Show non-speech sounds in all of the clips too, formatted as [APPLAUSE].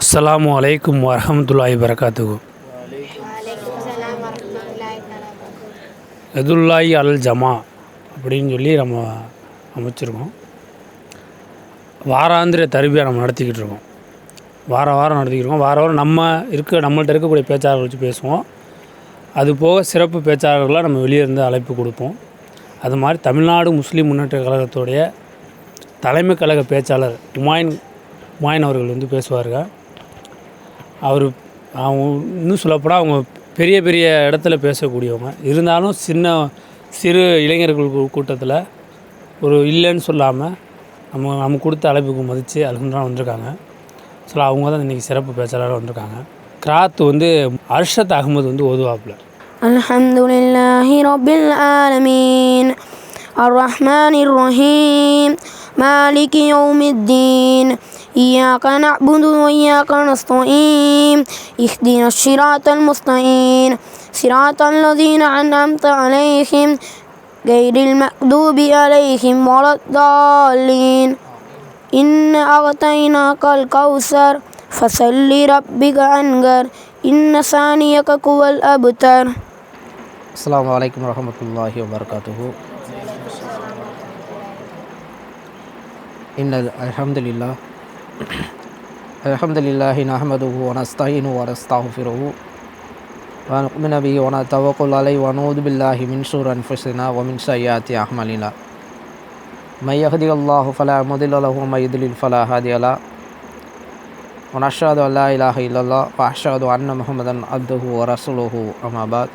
அஸ்ஸலாமு அலைக்கும் வரஹமத்துல்லாஹி வரகாத்துகு எதுல்லாய் அல் ஜமா அப்படின்னு சொல்லி நம்ம அமைச்சிருக்கோம். வாராந்திர தருவியாக நம்ம நடத்திக்கிட்டு இருக்கோம். வார வாரம் நடத்திக்கிட்டு இருக்கோம். வார வாரம் நம்ம இருக்க நம்மள்ட்ட இருக்கக்கூடிய பேச்சாளர்கள் வச்சு பேசுவோம். அது போக சிறப்பு பேச்சாளர்களாக நம்ம வெளியே இருந்து அழைப்பு கொடுப்போம். அது மாதிரி தமிழ்நாடு முஸ்லீம் முன்னேற்ற கழகத்துடைய தலைமை கழக பேச்சாளர் உமாயின் உமாயின் அவர்கள் வந்து பேசுவார்கள் அவர் அவங்க இன்னும் சொல்லப்போனால் அவங்க பெரிய பெரிய இடத்துல பேசக்கூடியவங்க இருந்தாலும் சின்ன சிறு இளைஞர்கள் கூ- கூட்டத்தில் ஒரு இல்லைன்னு சொல்லாமல் நம்ம நம்ம கொடுத்த அழைப்புக்கு மதித்து அலகுந்தான் வந்திருக்காங்க ஸோ அவங்க தான் இன்றைக்கி சிறப்பு பேச்சாளராக வந்திருக்காங்க கிராத் வந்து அர்ஷத் அகமது வந்து ஓதுவாப்பில் الحمد لله رب العالمين الرحمن الرحيم مالك يوم الدين إياك نعبد وإياك نستعين اهدنا الصراط المستقيم. صراط الذين أنعمت عليهم غير المكذوب عليهم ولا الضالين. إن أعطيناك الكوثر فصل ربك أنقر إن ثانيك هو الأبتر. السلام عليكم ورحمة الله وبركاته. إن الحمد لله [CLEARS THROAT] الحمد لله نحمده ونستعينه ونستغفره ونؤمن به ونتوكل عليه ونعوذ بالله من شرور أنفسنا ومن سيئات أعمالنا. من يهدي الله فلا مضل له ومن يضلل فلا هادي له. ونشهد أن لا إله إلا الله وأشهد أن محمدا عبده ورسوله أما بعد.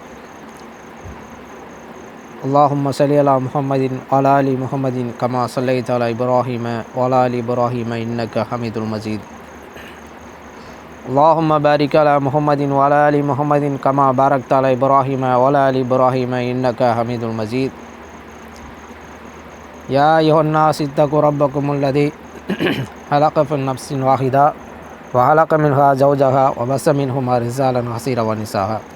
اللهم صل على محمد وعلى آل محمد كما صليت على إبراهيم وعلى آل إبراهيم إنك حميد مجيد. اللهم بارك على محمد وعلى آل محمد كما باركت على إبراهيم وعلى آل إبراهيم إنك حميد مجيد. يا أيها الناس اتقوا ربكم الذي [CLEARS THROAT] خلق في نفس واحدة وخلق منها زوجها وبث منهما رجالا كثيرا ونساء.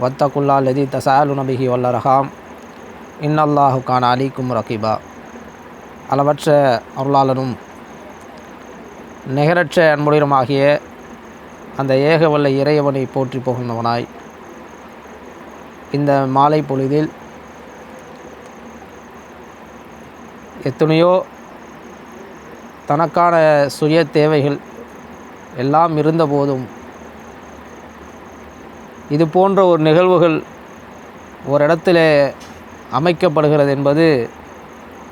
வத்தகுல்லா லதி தசாலு நபிஹி வல்லரஹாம் இன்னல்லாஹு கான் அலிக்கும் ரகிபா. அளவற்ற அருளாளனும் நிகரற்ற அன்புடையருமாகிய அந்த ஏக வல்ல இறையவனை போற்றி புகுந்தவனாய் இந்த மாலை பொழுதில் எத்தனையோ தனக்கான சுய தேவைகள் எல்லாம் இருந்தபோதும் இது போன்ற ஒரு நிகழ்வுகள் ஒரு இடத்துல அமைக்கப்படுகிறது என்பது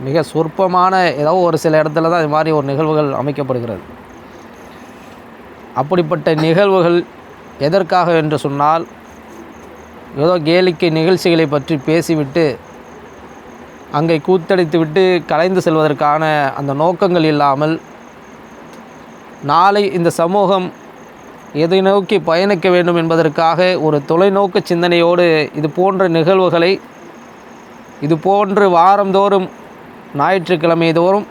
மிக சொற்பமான ஏதோ ஒரு சில இடத்துல தான் இது மாதிரி ஒரு நிகழ்வுகள் அமைக்கப்படுகிறது. அப்படிப்பட்ட நிகழ்வுகள் எதற்காக என்று சொன்னால் ஏதோ கேளிக்கை நிகழ்ச்சிகளை பற்றி பேசிவிட்டு அங்கே கூத்தடித்து விட்டு கலைந்து செல்வதற்கான அந்த நோக்கங்கள் இல்லாமல் நாளை இந்த சமூகம் எதை நோக்கி பயணிக்க வேண்டும் என்பதற்காக ஒரு தொலைநோக்கு சிந்தனையோடு இது போன்ற நிகழ்வுகளை இது போன்று வாரந்தோறும் ஞாயிற்றுக்கிழமை தோறும்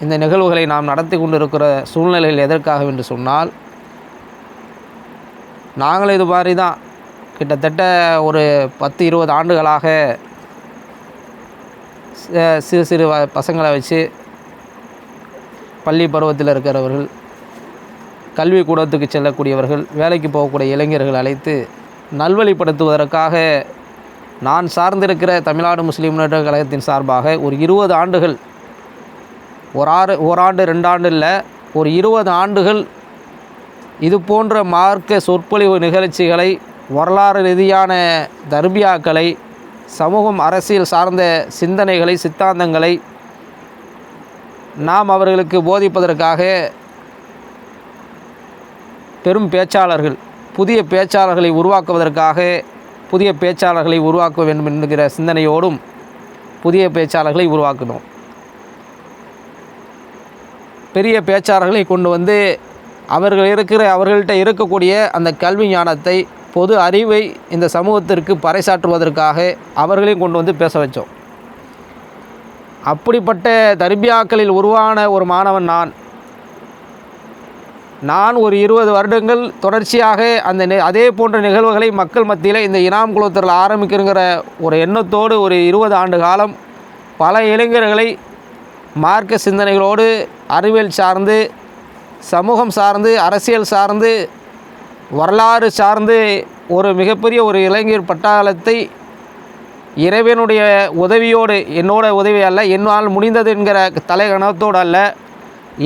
இந்த நிகழ்வுகளை நாம் நடத்தி கொண்டிருக்கிற சூழ்நிலைகள் எதற்காக என்று சொன்னால் நாங்களும் இது மாதிரி தான் கிட்டத்தட்ட ஒரு பத்து இருபது ஆண்டுகளாக சிறு சிறு வ- பசங்களை வச்சு பள்ளி பருவத்தில் இருக்கிறவர்கள் கல்வி கூடத்துக்கு செல்லக்கூடியவர்கள் வேலைக்கு போகக்கூடிய இளைஞர்கள் அழைத்து நல்வழிப்படுத்துவதற்காக நான் சார்ந்திருக்கிற தமிழ்நாடு முஸ்லீம் முன்னேற்ற கழகத்தின் சார்பாக ஒரு இருபது ஆண்டுகள் ஒரு ஆறு ஓராண்டு ரெண்டாண்டு இல்லை ஒரு இருபது ஆண்டுகள் இது போன்ற மார்க்க சொற்பொழிவு நிகழ்ச்சிகளை வரலாறு ரீதியான தர்பியாக்களை சமூகம் அரசியல் சார்ந்த சிந்தனைகளை சித்தாந்தங்களை நாம் அவர்களுக்கு போதிப்பதற்காக பெரும் பேச்சாளர்கள் புதிய பேச்சாளர்களை உருவாக்குவதற்காக புதிய பேச்சாளர்களை உருவாக்க வேண்டும் என்கிற சிந்தனையோடும் புதிய பேச்சாளர்களை உருவாக்கணும். பெரிய பேச்சாளர்களை கொண்டு வந்து அவர்கள் இருக்கிற அவர்கள்ட்ட இருக்கக்கூடிய அந்த கல்வி ஞானத்தை பொது அறிவை இந்த சமூகத்திற்கு பறைசாற்றுவதற்காக அவர்களையும் கொண்டு வந்து பேச வச்சோம். அப்படிப்பட்ட தர்பியாக்களில் உருவான ஒரு மாணவன் நான். நான் ஒரு இருபது வருடங்கள் தொடர்ச்சியாக அந்த அதே போன்ற நிகழ்வுகளை மக்கள் மத்தியில் இந்த இனாம் குலத்தில் ஆரம்பிக்கிறங்கிற ஒரு எண்ணத்தோடு ஒரு இருபது ஆண்டு காலம் பல இளைஞர்களை மார்க்க சிந்தனைகளோடு அறிவியல் சார்ந்து சமூகம் சார்ந்து அரசியல் சார்ந்து வரலாறு சார்ந்து ஒரு மிகப்பெரிய ஒரு இளைஞர் பட்டாளத்தை இறைவனுடைய உதவியோடு என்னோட உதவி அல்ல என்னால் முடிந்தது என்கிற தலைகணத்தோடு அல்ல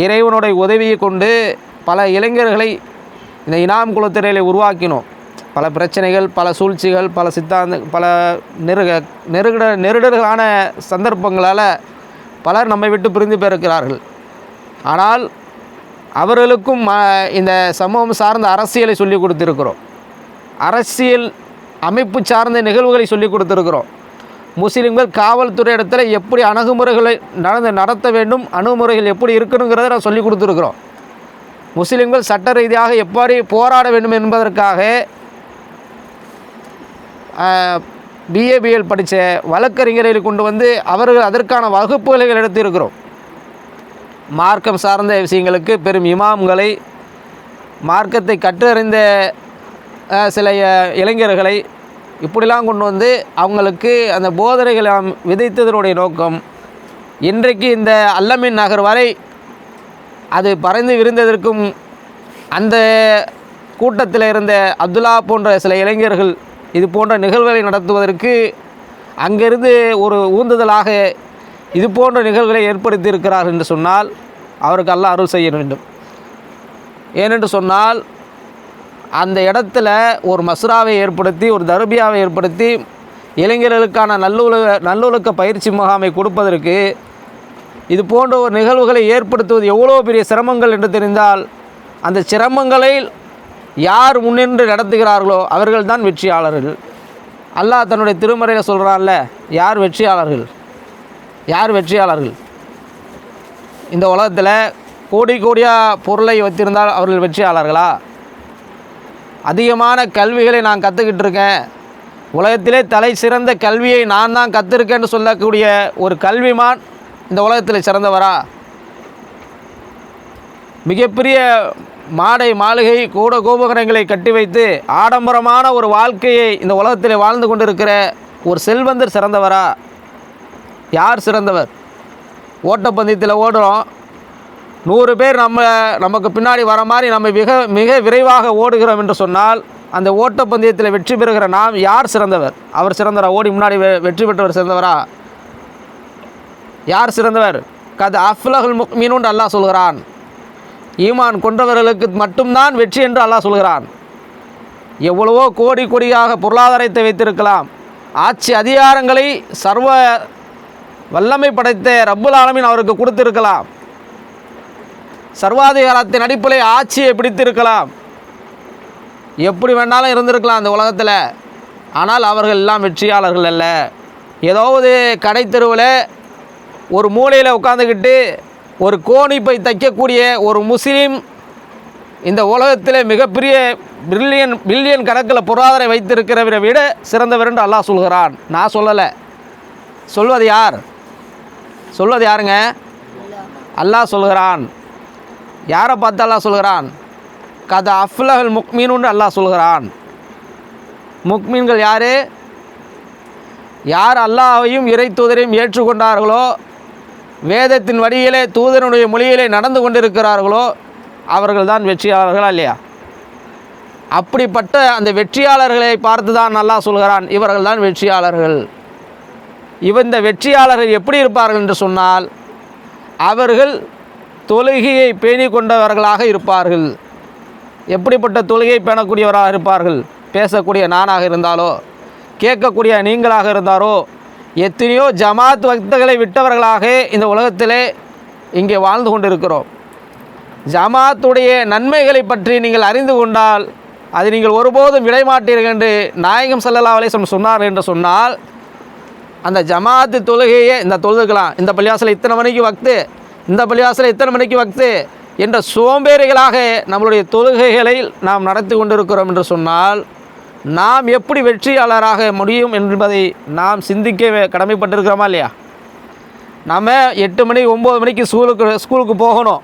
இறைவனுடைய உதவியை கொண்டு பல இளைஞர்களை இந்த இனாம் குலத்திரையில் உருவாக்கினோம். பல பிரச்சனைகள் பல சூழ்ச்சிகள் பல சித்தாந்த பல நெருக நெருட நெருடர்களான சந்தர்ப்பங்களால் பலர் நம்மை விட்டு பிரிந்து போயிருக்கிறார்கள். ஆனால் அவர்களுக்கும் ம- இந்த சமூகம் சார்ந்த அரசியலை சொல்லிக் கொடுத்துருக்கிறோம். அரசியல் அமைப்பு சார்ந்த நிகழ்வுகளை சொல்லிக் கொடுத்துருக்குறோம். முஸ்லீம்கள் காவல்துறை இடத்துல எப்படி அணுகுமுறைகளை நடந்து நடத்த வேண்டும் அணுகுமுறைகள் எப்படி இருக்கணுங்கிறத நான் சொல்லிக் கொடுத்துருக்குறோம். முஸ்லீம்கள் சட்ட ரீதியாக எப்படி போராட வேண்டும் என்பதற்காக பிஏபிஎல் படித்த வழக்கறிஞர்களை கொண்டு வந்து அவர்கள் அதற்கான வகுப்புகளை எடுத்திருக்கிறோம். மார்க்கம் சார்ந்த விஷயங்களுக்கு பெரும் இமாம்களை மார்க்கத்தை கற்றறிந்த சில இளைஞர்களை இப்படிலாம் கொண்டு வந்து அவங்களுக்கு அந்த போதனைகளை விதைத்ததனுடைய நோக்கம் இன்றைக்கு இந்த அல்லமின் நகர் வரை அது பறந்து விரிந்ததற்கும் அந்த கூட்டத்தில் இருந்த அப்துல்லா போன்ற சில இளைஞர்கள் இது போன்ற நிகழ்வுகளை நடத்துவதற்கு அங்கிருந்து ஒரு ஊந்துதலாக இது போன்ற நிகழ்வுகளை ஏற்படுத்தி இருக்கிறார் என்று சொன்னால் அவருக்கு அல்ல அருள் செய்ய வேண்டும். ஏனென்று சொன்னால் அந்த இடத்துல ஒரு மசுராவை ஏற்படுத்தி ஒரு தர்பியாவை ஏற்படுத்தி இளைஞர்களுக்கான நல்லுல நல்லொழுக்க பயிற்சி முகாமை கொடுப்பதற்கு இது போன்ற ஒரு நிகழ்வுகளை ஏற்படுத்துவது எவ்வளோ பெரிய சிரமங்கள் என்று தெரிந்தால் அந்த சிரமங்களை யார் முன்னின்று நடத்துகிறார்களோ அவர்கள் தான் வெற்றியாளர்கள். அல்லாஹ் தன்னுடைய திருமறையில் சொல்கிறான்ல யார் வெற்றியாளர்கள்? யார் வெற்றியாளர்கள்? இந்த உலகத்தில் கோடி கோடியாக பொருளை வைத்திருந்தால் அவர்கள் வெற்றியாளர்களா? அதிகமான கல்விகளை நான் கற்றுக்கிட்டு இருக்கேன். உலகத்திலே தலை சிறந்த கல்வியை நான் தான் கற்றுருக்கேன்னு சொல்லக்கூடிய ஒரு கல்விமான் இந்த உலகத்தில் சிறந்தவரா? மிகப்பெரிய மாடை மாளிகை கூட கோபுகரங்களை கட்டி வைத்து ஆடம்பரமான ஒரு வாழ்க்கையை இந்த உலகத்தில் வாழ்ந்து கொண்டிருக்கிற ஒரு செல்வந்தர் சிறந்தவரா? யார் சிறந்தவர்? ஓட்டப்பந்தயத்தில் ஓடுறோம். நூறு பேர் நம்ம நமக்கு பின்னாடி வர மாதிரி நம்ம மிக மிக விரைவாக ஓடுகிறோம் என்று சொன்னால் அந்த ஓட்டப்பந்தயத்தில் வெற்றி பெறுகிற நாம் யார் சிறந்தவர்? அவர் சிறந்தவரா ஓடி முன்னாடி வெ- வெற்றி பெற்றவர் சிறந்தவரா? யார் சிறந்தவர்? கது அஃப்லகுல் முக்மீனுன்னு அல்லாஹ் சொல்கிறான். ஈமான் கொண்டவர்களுக்கு மட்டும்தான் வெற்றி என்று அல்லாஹ் சொல்கிறான். எவ்வளவோ கோடி கோடியாக பொருளாதாரத்தை வைத்திருக்கலாம். ஆட்சி அதிகாரங்களை சர்வ வல்லமை படைத்த ரப்புல் ஆலமீன் அவருக்கு கொடுத்திருக்கலாம். சர்வாதிகாரத்தின் அடிப்படையில் ஆட்சியை பிடித்திருக்கலாம். எப்படி வேணாலும் இருந்திருக்கலாம் அந்த உலகத்தில். ஆனால் அவர்கள் எல்லாம் வெற்றியாளர்கள் அல்ல. ஏதாவது கடை தெருவில் ஒரு மூலையில் உட்காந்துக்கிட்டு ஒரு கோணிப்பை தைக்கக்கூடிய ஒரு முஸ்லீம் இந்த உலகத்தில் மிகப்பெரிய பில்லியன் பில்லியன் கணக்கில் பொருளாதாரம் வைத்திருக்கிறவரை விட சிறந்தவர் என்று அல்லாஹ் சொல்கிறான். நான் சொல்லலை. சொல்வது யார்? சொல்வது யாருங்க? அல்லாஹ் சொல்கிறான். யாரை பார்த்து அல்லாஹ் சொல்கிறான்? கத அஃப்லஹல் முக்மீனுன்னு அல்லாஹ் சொல்கிறான். முக்மீன்கள் யார்? யார் அல்லாஹையும் இறை தூதரையும் ஏற்றுக்கொண்டார்களோ வேதத்தின் வழியிலே தூதனுடைய மொழியிலே நடந்து கொண்டிருக்கிறார்களோ அவர்கள்தான் வெற்றியாளர்களா இல்லையா? அப்படிப்பட்ட அந்த வெற்றியாளர்களை பார்த்து தான் நல்லா சொல்கிறான் இவர்கள் தான் வெற்றியாளர்கள். இவ இந்த வெற்றியாளர்கள் எப்படி இருப்பார்கள் என்று சொன்னால் அவர்கள் தொழுகையை பேணி கொண்டவர்களாக இருப்பார்கள். எப்படிப்பட்ட தொழுகையை பேணக்கூடியவராக இருப்பார்கள்? பேசக்கூடிய நானாக இருந்தாலோ கேட்கக்கூடிய நீங்களாக இருந்தாரோ எத்தனையோ ஜமாத் வக்தகளை விட்டவர்களாக இந்த உலகத்திலே இங்கே வாழ்ந்து கொண்டிருக்கிறோம். ஜமாத்துடைய நன்மைகளை பற்றி நீங்கள் அறிந்து கொண்டால் அது நீங்கள் ஒருபோதும் விடைமாட்டீர்கள் என்று நாயகம் ஸல்லல்லாஹு அலைஹி சொன்னார் என்று சொன்னால் அந்த ஜமாத்து தொழுகையே இந்த தொழுதுக்கலாம். இந்த பள்ளிவாசலில் இத்தனை மணிக்கு வக்து இந்த பள்ளிவாசலில் இத்தனை மணிக்கு வக்து என்ற சோம்பேறிகளாக நம்மளுடைய தொழுகைகளை நாம் நடத்தி கொண்டிருக்கிறோம் என்று சொன்னால் நாம் எப்படி வெற்றியாளராக முடியும் என்பதை நாம் சிந்திக்க கடமைப்பட்டிருக்கிறோமா இல்லையா? நம்ம எட்டு மணி ஒம்பது மணிக்கு ஸ்கூலுக்கு ஸ்கூலுக்கு போகணும்.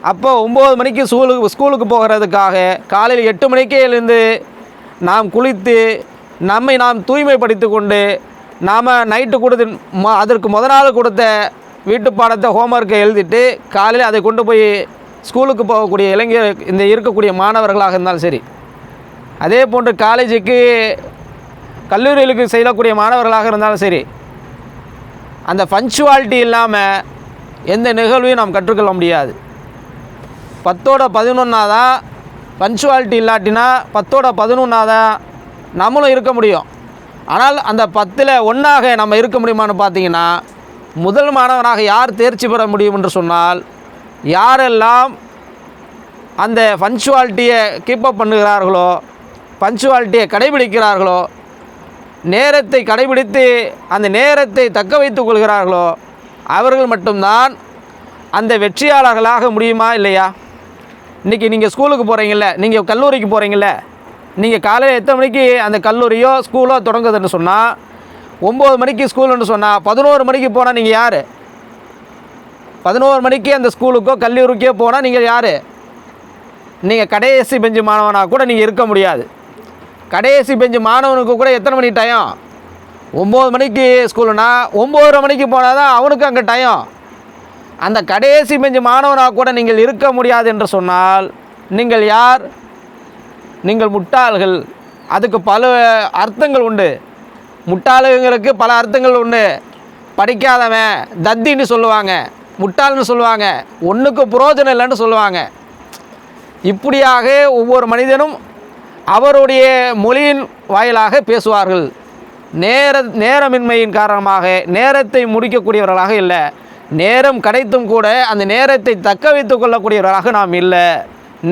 அப்போ ஒம்பது மணிக்கு ஸ்கூலுக்கு ஸ்கூலுக்கு போகிறதுக்காக காலையில் எட்டு மணிக்கே எழுந்து நாம் குளித்து நம்மை நாம் தூய்மைப்படுத்தி கொண்டு நாம் நைட்டு கொடுத்து ம- அதற்கு முத நாள் கொடுத்த வீட்டு பாடத்தை ஹோம்ஒர்க்கை எழுதிட்டு காலையில் அதை கொண்டு போய் ஸ்கூலுக்கு போகக்கூடிய இளைஞர் இந்த இருக்கக்கூடிய மாணவர்களாக இருந்தாலும் சரி. அதே போன்று காலேஜுக்கு கல்லூரிகளுக்கு செல்லக்கூடிய மாணவர்களாக இருந்தாலும் சரி அந்த பஞ்சுவாலிட்டி இல்லாமல் எந்த நிகழ்வையும் நாம் கற்றுக்கொள்ள முடியாது. பத்தோட பதினொன்றா தான் பஞ்சுவாலிட்டி இல்லாட்டினா பத்தோட பதினொன்றா தான் நம்மளும் இருக்க முடியும். ஆனால் அந்த பத்தில் ஒன்றாக நம்ம இருக்க முடியுமான்னு பார்த்தீங்கன்னா முதல் மாணவனாக யார் தேர்ச்சி பெற முடியும் என்று சொன்னால் யாரெல்லாம் அந்த பஞ்சுவாலிட்டியை கீப்பப் பண்ணுகிறார்களோ பஞ்சுவாலிட்டியை கடைபிடிக்கிறார்களோ நேரத்தை கடைபிடித்து அந்த நேரத்தை தக்க வைத்துக் கொள்கிறார்களோ அவர்கள் மட்டும்தான் அந்த வெற்றியாளர்களாக முடியுமா இல்லையா? இன்றைக்கி நீங்கள் ஸ்கூலுக்கு போகிறீங்கள நீங்கள் கல்லூரிக்கு போகிறீங்கள நீங்கள் காலையில் எத்தனை மணிக்கு அந்த கல்லூரியோ ஸ்கூலோ தொடங்குதுன்னு சொன்னால் ஒம்பது மணிக்கு ஸ்கூலுன்னு சொன்னால் பதினோரு மணிக்கு போனால் நீங்கள் யார்? பதினோரு மணிக்கு அந்த ஸ்கூலுக்கோ கல்லூரிக்கோ போனால் நீங்கள் யார்? நீங்கள் கடைசி பெஞ்சு மாணவனாக கூட நீங்கள் இருக்க முடியாது. கடைசி பெஞ்சு மாணவனுக்கு கூட எத்தனை மணி டைம் ஒம்பது மணிக்கு ஸ்கூலுனா ஒம்போதரை மணிக்கு போனால் தான் அவனுக்கு அங்கே டைம் அந்த கடைசி பெஞ்சு மாணவனாக கூட நீங்கள் இருக்க முடியாது என்று சொன்னால் நீங்கள் யார்? நீங்கள் முட்டாள்கள். அதுக்கு பல அர்த்தங்கள் உண்டு. முட்டாளுங்களுக்கு பல அர்த்தங்கள் உண்டு. படிக்காதவன் தத்தின்னு சொல்லுவாங்க முட்டாள்னு சொல்லுவாங்க ஒன்றுக்கு புரோஜனம் இல்லைன்னு சொல்லுவாங்க. இப்படியாக ஒவ்வொரு மனிதனும் அவருடைய மொழியின் வாயிலாக பேசுவார்கள். நேர நேரமின்மையின் காரணமாக நேரத்தை முடிக்கக்கூடியவர்களாக இல்லை. நேரம் கிடைத்தும் கூட அந்த நேரத்தை தக்க வைத்து கொள்ளக்கூடியவர்களாக நாம் இல்லை.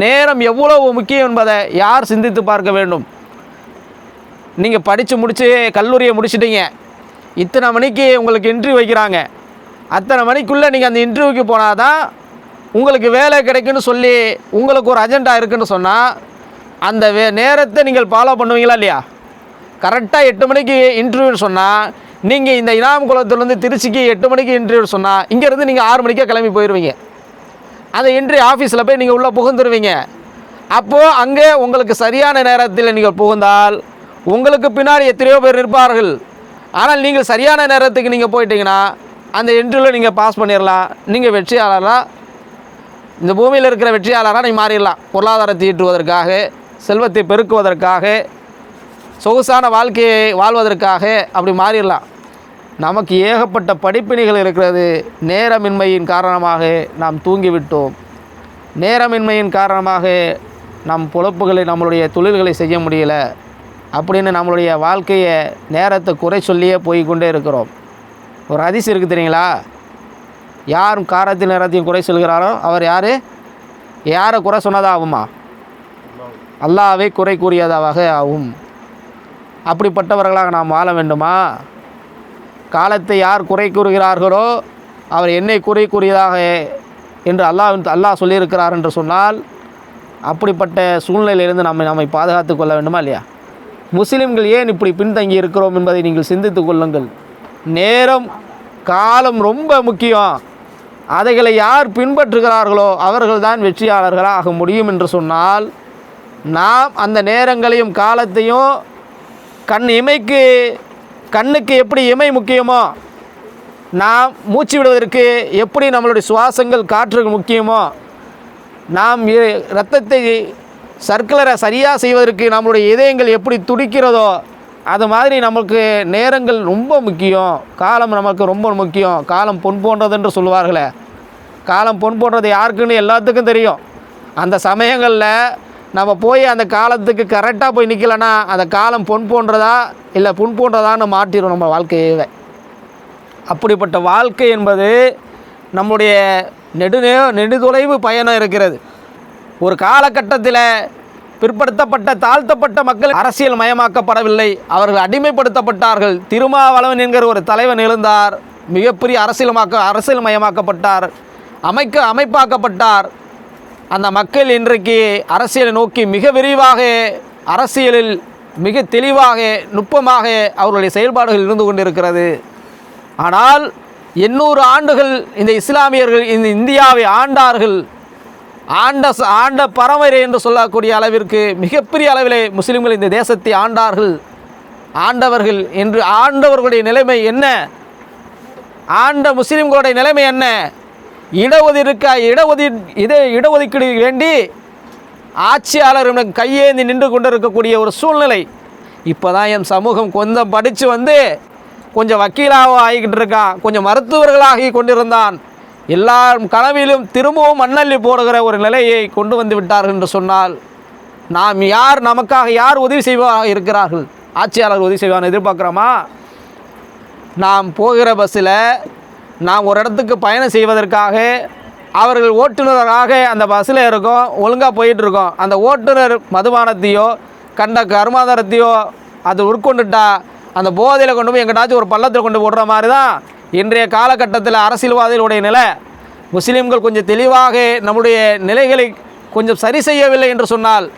நேரம் எவ்வளவு முக்கியம் என்பதை யார் சிந்தித்து பார்க்க வேண்டும்? நீங்கள் படித்து முடித்து கல்லூரியை முடிச்சிட்டிங்க. இத்தனை மணிக்கு உங்களுக்கு இன்டர்வியூ வைக்கிறாங்க. அத்தனை மணிக்குள்ளே நீங்கள் அந்த இன்டர்வியூக்கு போனால் தான் உங்களுக்கு வேலை கிடைக்குன்னு சொல்லி உங்களுக்கு ஒரு அஜெண்டா இருக்குன்னு சொன்னால் அந்த வே நேரத்தை நீங்கள் ஃபாலோ பண்ணுவீங்களா இல்லையா? கரெக்டாக எட்டு மணிக்கு இன்டர்வியூன்னு சொன்னால் நீங்கள் இந்த இனாம் குளத்துலேருந்து திருச்சிக்கு எட்டு மணிக்கு இன்டர்வியூ சொன்னால் இங்கேருந்து நீங்கள் ஆறு மணிக்கே கிளம்பி போயிடுவீங்க அந்த இன்டர்வியூ ஆஃபீஸில் போய் நீங்கள் உள்ளே புகுந்துருவீங்க. அப்போது அங்கே உங்களுக்கு சரியான நேரத்தில் நீங்கள் புகுந்தால் உங்களுக்கு பின்னாடி எத்தனையோ பேர் இருப்பார்கள் ஆனால் நீங்கள் சரியான நேரத்துக்கு நீங்கள் போயிட்டீங்கன்னா அந்த இன்டர்வியூவில் நீங்கள் பாஸ் பண்ணிடலாம் நீங்கள் வெற்றியாளராக இந்த பூமியில் இருக்கிற வெற்றியாளராக நீங்கள் மாறிடலாம் பொருளாதாரத்தை ஈட்டுவதற்காக செல்வத்தை பெருக்குவதற்காக சொகுசான வாழ்க்கையை வாழ்வதற்காக அப்படி மாறிடலாம். நமக்கு ஏகப்பட்ட படிப்பினைகள் இருக்கிறது. நேரமின்மையின் காரணமாக நாம் தூங்கிவிட்டோம். நேரமின்மையின் காரணமாக நம் பொழப்புகளை நம்மளுடைய தொழில்களை செய்ய முடியல. அப்படின்னு நம்மளுடைய வாழ்க்கையை நேரத்தை குறை சொல்லியே போய்கொண்டே இருக்கிறோம். ஒரு அதிசயம் இருக்குது தெரியுங்களா? யாரும் காரத்தின் நேரத்தையும் குறை சொல்கிறாரோ அவர் யார்? யாரை குறை சொன்னதாகுமா? அல்லாவே குறை கூறியதாக ஆகும். அப்படிப்பட்டவர்களாக நாம் வாழ வேண்டுமா? காலத்தை யார் குறை கூறுகிறார்களோ அவர் என்னை குறை கூறியதாக என்று அல்லாஹ் அல்லாஹ் சொல்லியிருக்கிறார் என்று சொன்னால் அப்படிப்பட்ட சூழ்நிலையிலிருந்து நம்மை நம்மை பாதுகாத்து கொள்ள வேண்டுமா இல்லையா? முஸ்லிம்கள் ஏன் இப்படி பின்தங்கி இருக்கிறோம் என்பதை நீங்கள் சிந்தித்து கொள்ளுங்கள். நேரம் காலம் ரொம்ப முக்கியம். அதைகளை யார் பின்பற்றுகிறார்களோ அவர்கள்தான் வெற்றியாளர்களாக ஆக முடியும் என்று சொன்னால் நாம் அந்த நேரங்களையும் காலத்தையும் கண் இமைக்கு கண்ணுக்கு எப்படி இமை முக்கியமோ நாம் மூச்சு விடுவதற்கு எப்படி நம்மளுடைய சுவாசங்கள் காற்று முக்கியமோ நாம் இரத்தத்தை சர்க்குலரை சரியாக செய்வதற்கு நம்மளுடைய இதயங்கள் எப்படி துடிக்கிறதோ அது மாதிரி நமக்கு நேரங்கள் ரொம்ப முக்கியம். காலம் நமக்கு ரொம்ப முக்கியம். காலம் பொன் போன்றது என்று சொல்லுவார்களே. காலம் பொன் போன்றது யாருக்குன்னு எல்லாத்துக்கும் தெரியும். அந்த சமயங்களில் நம்ம போய் அந்த காலத்துக்கு கரெக்டாக போய் நிற்கலன்னா அந்த காலம் பொன் போன்றதா இல்லை புண் போன்றதான்னு மாற்றிடும் நம்ம வாழ்க்கையவே. அப்படிப்பட்ட வாழ்க்கை என்பது நம்முடைய நெடுநே நெடுதொலைவு பயணம் இருக்கிறது. ஒரு காலகட்டத்தில் பிற்படுத்தப்பட்ட தாழ்த்தப்பட்ட மக்கள் அரசியல் மயமாக்கப்படவில்லை. அவர்கள் அடிமைப்படுத்தப்பட்டார்கள். திருமாவளவன் என்கிற ஒரு தலைவன் எழுந்தார். மிகப்பெரிய அரசியலமாக்க அரசியல் மயமாக்கப்பட்டார். அமைக்க அமைப்பாக்கப்பட்டார். அந்த மக்கள் இன்றைக்கு அரசியலை நோக்கி மிக விரிவாக அரசியலில் மிக தெளிவாக நுட்பமாக அவர்களுடைய செயல்பாடுகள் இருந்து கொண்டிருக்கிறது. ஆனால் எண்ணூறு ஆண்டுகள் இந்த இஸ்லாமியர்கள் இந்த இந்தியாவை ஆண்டார்கள். ஆண்ட ஆண்ட பரம்பரை என்று சொல்லக்கூடிய அளவிற்கு மிகப்பெரிய அளவிலே முஸ்லீம்கள் இந்த தேசத்தை ஆண்டார்கள். ஆண்டவர்கள் என்று ஆண்டவர்களுடைய நிலைமை என்ன? ஆண்ட முஸ்லீம்களுடைய நிலைமை என்ன? இடஒதுக்க இடஒதி இதை இடஒதுக்கீடு வேண்டி ஆட்சியாளரிடம் கையேந்தி நின்று கொண்டிருக்கக்கூடிய ஒரு சூழ்நிலை. இப்போ தான் என் சமூகம் கொஞ்சம் படித்து வந்து கொஞ்சம் வக்கீலாக ஆகிக்கிட்டு இருக்கான். கொஞ்சம் மருத்துவர்களாகி கொண்டிருந்தான். எல்லா கனவிலும் திரும்பவும் மண்ணள்ளி போடுகிற ஒரு நிலையை கொண்டு வந்து விட்டார்கள் என்று சொன்னால் நாம் யார் நமக்காக யார் உதவி செய்வாக இருக்கிறார்கள்? ஆட்சியாளர் உதவி செய்வான்னு எதிர்பார்க்குறோமா? நாம் போகிற பஸ்ஸில் நாம் ஒரு இடத்துக்கு பயணம் செய்வதற்காக அவர்கள் ஓட்டுநராக அந்த பஸ்ஸில் இருக்கோம் ஒழுங்காக போயிட்டுருக்கோம் அந்த ஓட்டுநர் மதுபானத்தையோ கண்ட கருமாதாரத்தையோ அது உட்கொண்டுட்டா அந்த போதையில் கொண்டு போய் எங்கிட்டாச்சும் ஒரு பள்ளத்தில் கொண்டு போடுற மாதிரி தான் இன்றைய காலகட்டத்தில் அரசியல்வாதிகளுடைய நிலை. முஸ்லீம்கள் கொஞ்சம் தெளிவாக நம்முடைய நிலைகளை கொஞ்சம் சரி செய்யவில்லை என்று சொன்னால்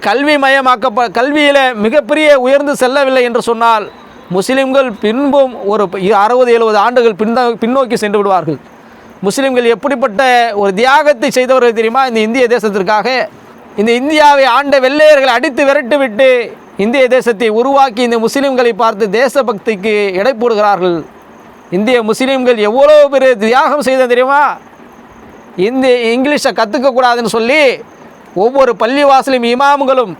கல்வி மயமாக்கப்ப கல்வியில் மிகப்பெரிய உயர்ந்து செல்லவில்லை என்று சொன்னால் முஸ்லிம்கள் பின்பும் ஒரு அறுபது எழுபது ஆண்டுகள் பின்ன பின்னோக்கி சென்று விடுவார்கள். முஸ்லிம்கள் எப்படிப்பட்ட ஒரு தியாகத்தை செய்தவர்கள் தெரியுமா? இந்த இந்திய தேசத்திற்காக. இந்த இந்தியாவை ஆண்ட வெள்ளையர்களை அடித்து விரட்டு விட்டு இந்திய தேசத்தை உருவாக்கி இந்த முஸ்லிம்களை பார்த்து தேசபக்திக்கு எடை போடுகிறார்கள். இந்திய முஸ்லிம்கள் எவ்வளோ பெரிய தியாகம் செய்த தெரியுமா? இந்தி இங்கிலீஷை கற்றுக்கக்கூடாதுன்னு சொல்லி ஒவ்வொரு பள்ளிவாசலும் இமாம்களும்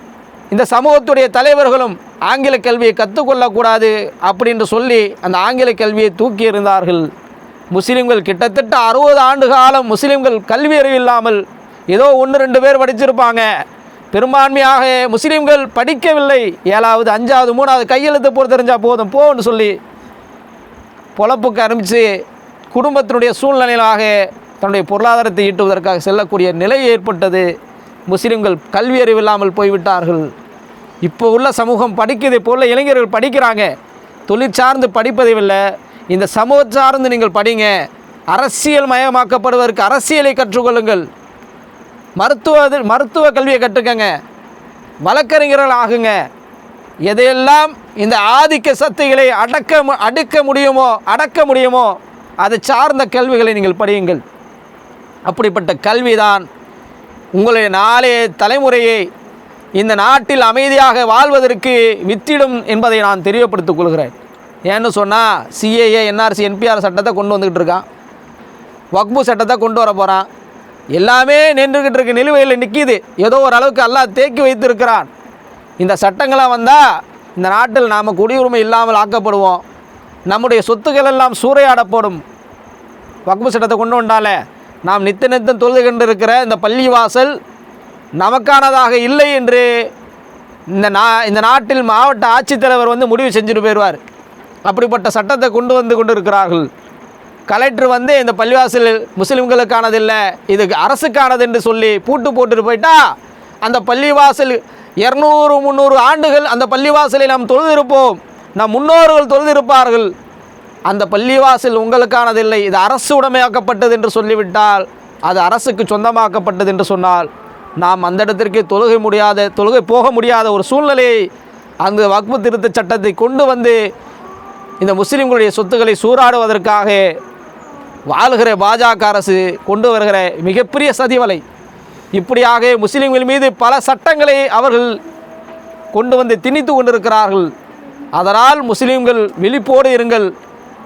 இந்த சமூகத்துடைய தலைவர்களும் ஆங்கில கல்வியை கற்றுக்கொள்ளக்கூடாது அப்படின்னு சொல்லி அந்த ஆங்கில கல்வியை தூக்கி இருந்தார்கள் முஸ்லீம்கள் கிட்டத்தட்ட அறுபது ஆண்டு காலம் முஸ்லீம்கள் கல்வி அறிவு இல்லாமல் ஏதோ ஒன்று ரெண்டு பேர் படிச்சிருப்பாங்க. பெரும்பான்மையாக முஸ்லீம்கள் படிக்கவில்லை. ஏழாவது அஞ்சாவது மூணாவது கையெழுத்து போட தெரிஞ்சால் போதும் போன்னு சொல்லி பொழப்புக்கு ஆரம்பித்து குடும்பத்தினுடைய சூழ்நிலையிலாக தன்னுடைய பொருளாதாரத்தை ஈட்டுவதற்காக செல்லக்கூடிய நிலை ஏற்பட்டது. முஸ்லிம்கள் கல்வி அறிவு இல்லாமல் போய்விட்டார்கள். இப்போ உள்ள சமூகம் படிக்கிறது இப்போ உள்ள இளைஞர்கள் படிக்கிறாங்க. தொழிற்சார்ந்து சார்ந்து இல்லை இந்த சமூக சார்ந்து நீங்கள் படிங்க. அரசியல் மயமாக்கப்படுவதற்கு அரசியலை கற்றுக்கொள்ளுங்கள். மருத்துவ மருத்துவ கல்வியை கற்றுக்கங்க. வழக்கறிஞர்கள் ஆகுங்க. எதையெல்லாம் இந்த ஆதிக்க சக்திகளை அடக்க மு- அடுக்க முடியுமோ அடக்க முடியுமோ அதை சார்ந்த கல்விகளை நீங்கள் படியுங்கள். அப்படிப்பட்ட கல்விதான் உங்களுடைய நாளைய தலைமுறையை இந்த நாட்டில் அமைதியாக வாழ்வதற்கு வித்திடும் என்பதை நான் தெரியப்படுத்திக் கொள்கிறேன். ஏன்னு சொன்னால் சிஏஏ என்ஆர்சி என்பிஆர் சட்டத்தை கொண்டு வந்துக்கிட்டு இருக்கான். வக்பு சட்டத்தை கொண்டு வர போகிறான் எல்லாமே நின்றுக்கிட்டு இருக்க நிலுவையில் நிற்கிது ஏதோ ஓரளவுக்கு எல்லாம் தேக்கி வைத்திருக்கிறான். இந்த சட்டங்களாக வந்தால் இந்த நாட்டில் நாம் குடியுரிமை இல்லாமல் ஆக்கப்படுவோம். நம்முடைய சொத்துக்கள் எல்லாம் சூறையாடப்படும். வக்பு சட்டத்தை கொண்டு வந்தாலே நாம் நித்த நித்தம் தொழுது கொண்டிருக்கிற இந்த பள்ளிவாசல் நமக்கானதாக இல்லை என்று இந்த நா இந்த நாட்டில் மாவட்ட ஆட்சித்தலைவர் வந்து முடிவு செஞ்சுட்டு போயிடுவார். அப்படிப்பட்ட சட்டத்தை கொண்டு வந்து கொண்டு இருக்கிறார்கள் கலெக்டர் வந்து இந்த பள்ளிவாசல் முஸ்லீம்களுக்கானதில்லை இது அரசுக்கானது என்று சொல்லி பூட்டு போட்டுட்டு போயிட்டா அந்த பள்ளிவாசல் இரநூறு முந்நூறு ஆண்டுகள் அந்த பள்ளிவாசலை நாம் தொழுதிருப்போம். நம் முன்னோர்கள் தொழுதிருப்பார்கள். அந்த பள்ளிவாசல் உங்களுக்கானதில்லை. இது அரசு உடைமையாக்கப்பட்டது என்று சொல்லிவிட்டால் அது அரசுக்கு சொந்தமாக்கப்பட்டது என்று சொன்னால் நாம் அந்த இடத்திற்கு தொழுகை முடியாத தொழுகை போக முடியாத ஒரு சூழ்நிலையை அந்த வக்பு திருத்த சட்டத்தை கொண்டு வந்து இந்த முஸ்லீம்களுடைய சொத்துக்களை சூறாடுவதற்காக வாழ்கிற பாஜக அரசு கொண்டு வருகிற மிகப்பெரிய சதிவலை இப்படியாக முஸ்லீம்கள் மீது பல சட்டங்களை அவர்கள் கொண்டு வந்து திணித்து கொண்டிருக்கிறார்கள். அதனால் முஸ்லீம்கள் விழிப்போடு இருங்கள்.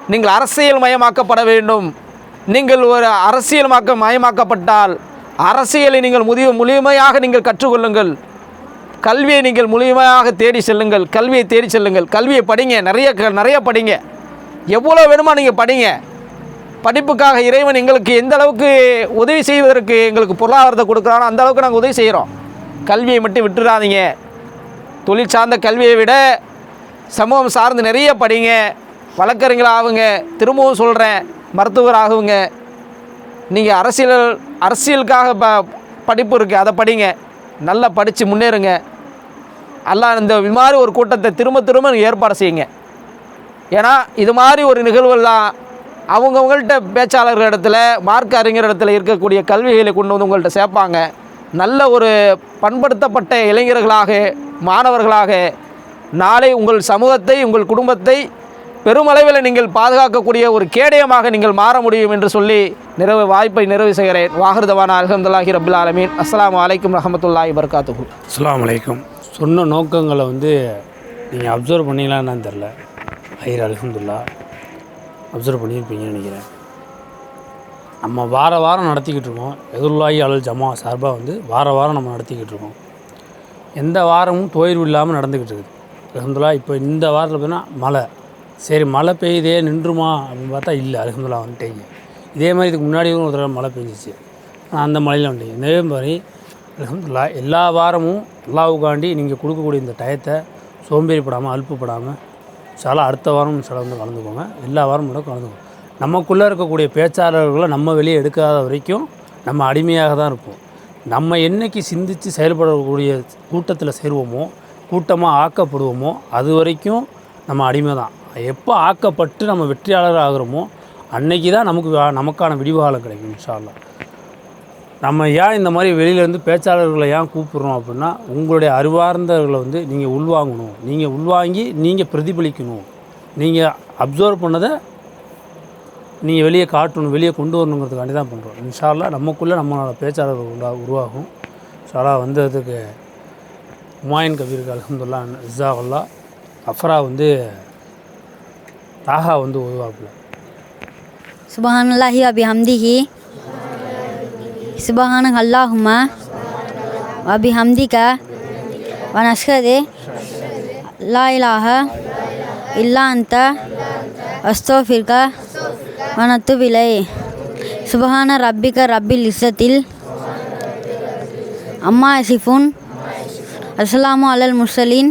நீங்கள் அரசியல் மயமாக்கப்பட வேண்டும். நீங்கள் ஒரு அரசியல் மாக்க மயமாக்கப்பட்டால் அரசியலை நீங்கள் முதிய முழுமையாக நீங்கள் கற்றுக்கொள்ளுங்கள். கல்வியை நீங்கள் முழுமையாக தேடி செல்லுங்கள். கல்வியை தேடி செல்லுங்கள். கல்வியை படிங்க. நிறைய க- நிறைய படிங்க. எவ்வளோ வேணுமோ நீங்கள் படிங்க. படிப்புக்காக இறைவன் எங்களுக்கு எந்த அளவுக்கு உதவி செய்வதற்கு எங்களுக்கு பொருளாதாரத்தை கொடுக்குறானோ அந்த அளவுக்கு நாங்கள் உதவி செய்கிறோம் கல்வியை மட்டும் விட்டுறாதீங்க. தொழில் சார்ந்த கல்வியை விட சமூகம் சார்ந்து நிறைய படிங்க. வழக்கறிஞர் ஆகுங்க திரும்பவும் சொல்கிறேன் மருத்துவர் ஆகுங்க நீங்கள் அரசியல் அரசியலுக்காக ப படிப்பு இருக்குது அதை படிங்க. நல்லா படித்து முன்னேறுங்க. எல்லாம் இந்த இது மாதிரி ஒரு கூட்டத்தை திரும்ப திரும்ப ஏற்பாடு செய்யுங்க. ஏன்னா இது மாதிரி ஒரு நிகழ்வுலாம் அவங்கவுங்கள்ட்ட பேச்சாளர்கள் இடத்துல மார்க்க அறிஞர் இடத்துல இருக்கக்கூடிய கல்விகளை கொண்டு வந்து உங்கள்கிட்ட சேர்ப்பாங்க. நல்ல ஒரு பண்படுத்தப்பட்ட இளைஞர்களாக மாணவர்களாக நாளை உங்கள் சமூகத்தை உங்கள் குடும்பத்தை பெருமளவில் நீங்கள் பாதுகாக்கக்கூடிய ஒரு கேடயமாக நீங்கள் மாற முடியும் என்று சொல்லி நிறைவு வாய்ப்பை நிறைவு செய்கிறேன். வாகர்தவான அலமதுல்லாஹி ரபுல் ஆலமீன். அஸ்லாம் அலைக்கும் ரஹமத்துல்லாஹி வபரகாத்துஹு. அஸ்லாம் அலைக்கும். சொன்ன நோக்கங்களை வந்து நீங்கள் அப்சர்வ் பண்ணீங்களான்னு தெரில. ஐயர் அலமதுல்லா அப்சர்வ் பண்ணியிருப்பீங்கன்னு நினைக்கிறேன். நம்ம வார வாரம் நடத்திக்கிட்டு இருக்கோம். எதிர்லாயி அலல் ஜமா சார்பாக வந்து வார வாரம் நம்ம நடத்திக்கிட்டு இருக்கோம். எந்த வாரமும் தோய்வு இல்லாமல் நடந்துக்கிட்டு இருக்குது. அலமதுல்லா இப்போ இந்த வாரத்தில் பார்த்தீங்கன்னா மழை. சரி மழை பெய்யுதே நின்றுமா அப்படின்னு பார்த்தா இல்லை அலகம்துல்லா வந்துட்டேங்க. இதே மாதிரி இதுக்கு முன்னாடியும் ஒரு தடவை மழை பெஞ்சிச்சு. நான் அந்த மழையில் வந்துட்டீங்க. இதே மாதிரி அலகம்துல்லா எல்லா வாரமும் அல்லாவுக்காண்டி நீங்கள் கொடுக்கக்கூடிய இந்த டயத்தை சோம்பேறிப்படாமல் அலுப்புப்படாமல் சாலா அடுத்த வாரம் சில வந்து கலந்துக்கோங்க. எல்லா வாரமும் கூட கலந்துக்கோங்க. நமக்குள்ளே இருக்கக்கூடிய பேச்சாளர்களை நம்ம வெளியே எடுக்காத வரைக்கும் நம்ம அடிமையாக தான் இருப்போம். நம்ம என்னைக்கு சிந்தித்து செயல்படக்கூடிய கூட்டத்தில் சேருவோமோ கூட்டமாக ஆக்கப்படுவோமோ அது வரைக்கும் நம்ம அடிமை தான் எப்போ ஆக்கப்பட்டு நம்ம வெற்றியாளர் ஆகிறோமோ அன்னைக்கு தான் நமக்கு நமக்கான விடிவுகாலம் கிடைக்கும் இன்ஷா நம்ம ஏன் இந்த மாதிரி வெளியிலேருந்து பேச்சாளர்களை ஏன் கூப்பிட்றோம் அப்படின்னா உங்களுடைய அறிவார்ந்தவர்களை வந்து நீங்கள் உள்வாங்கணும். நீங்கள் உள்வாங்கி நீங்கள் பிரதிபலிக்கணும். நீங்கள் அப்சர்வ் பண்ணதை நீங்கள் வெளியே காட்டணும் வெளியே கொண்டு வரணுங்கிறதுக்காண்டி தான் பண்ணுறோம் இன்ஷால்லா நமக்குள்ளே நம்மளோட பேச்சாளர்கள் உண்டா உருவாகும். இன்ஷால்லா வந்து அதுக்கு ஹுமாயூன் கபீருக்கு அலமதுல்லா இஸாகுல்லா அஃப்ரா வந்து தாகா வந்து உருவாப்பில் சுபஹானல்லாஹி அபிஹம்திஹி சுபஹானக் அல்லாஹும்ம அபிஹம்திக வனஷ்கது லா இலாஹ இல்லா அந்த அஸ்தோஃபிர்க வனத்துபிலை சுபஹான ரப்பிக ரப்பில் இஸ்ஸத்தில். அம்மா சிஃபுன் அஸ்லாமு அலல் முர்சலின்